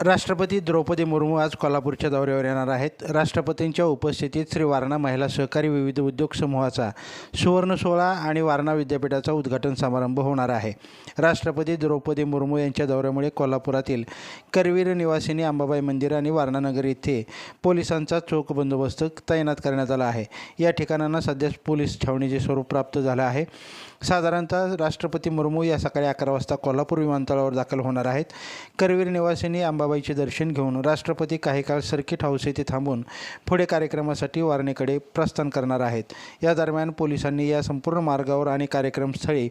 राष्ट्रपती द्रौपदी मुर्मू आज कोल्हापूरच्या दौऱ्यावर येणार आहेत. राष्ट्रपतींच्या उपस्थितीत श्री वारणा महिला सहकारी विविध उद्योग समूहाचा सुवर्ण सोहळा आणि वारणा विद्यापीठाचा उद्घाटन समारंभ होणार आहे. राष्ट्रपती द्रौपदी मुर्मू यांच्या दौऱ्यामुळे कोल्हापुरातील करवीर निवासिनी अंबाबाई मंदिर आणि वारणानगर येथे पोलिसांचा चोख बंदोबस्त तैनात करण्यात आला आहे. या ठिकाणांना सध्या पोलीस छावणीचे स्वरूप प्राप्त झालं आहे. साधारणतः राष्ट्रपती मुर्मू या सकाळी अकरा वाजता कोल्हापूर विमानतळावर दाखल होणार आहेत. करवीर निवासिनी अंबाबाईचे दर्शन घेऊन राष्ट्रपती काही काळ सर्किट हाऊस येथे थांबून पुढे कार्यक्रमासाठी वारणेकडे प्रस्थान करणार आहेत. या दरम्यान पोलिसांनी या संपूर्ण मार्गावर आणि कार्यक्रमस्थळी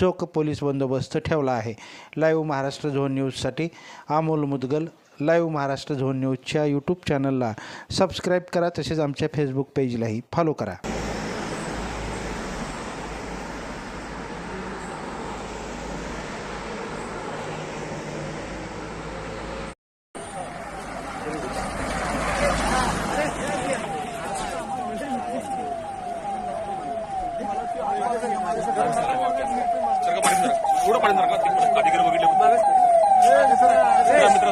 चोख पोलीस बंदोबस्त ठेवला आहे. लाईव्ह महाराष्ट्र झोन न्यूजसाठी अमोल मुदगल लाईव्ह महाराष्ट्र झोन न्यूजच्या यूट्यूब चॅनलला सबस्क्राईब करा तसेच आमच्या फेसबुक पेजलाही फॉलो करा. सरकार पाठवून सरकार तिकडे बघितले. मित्र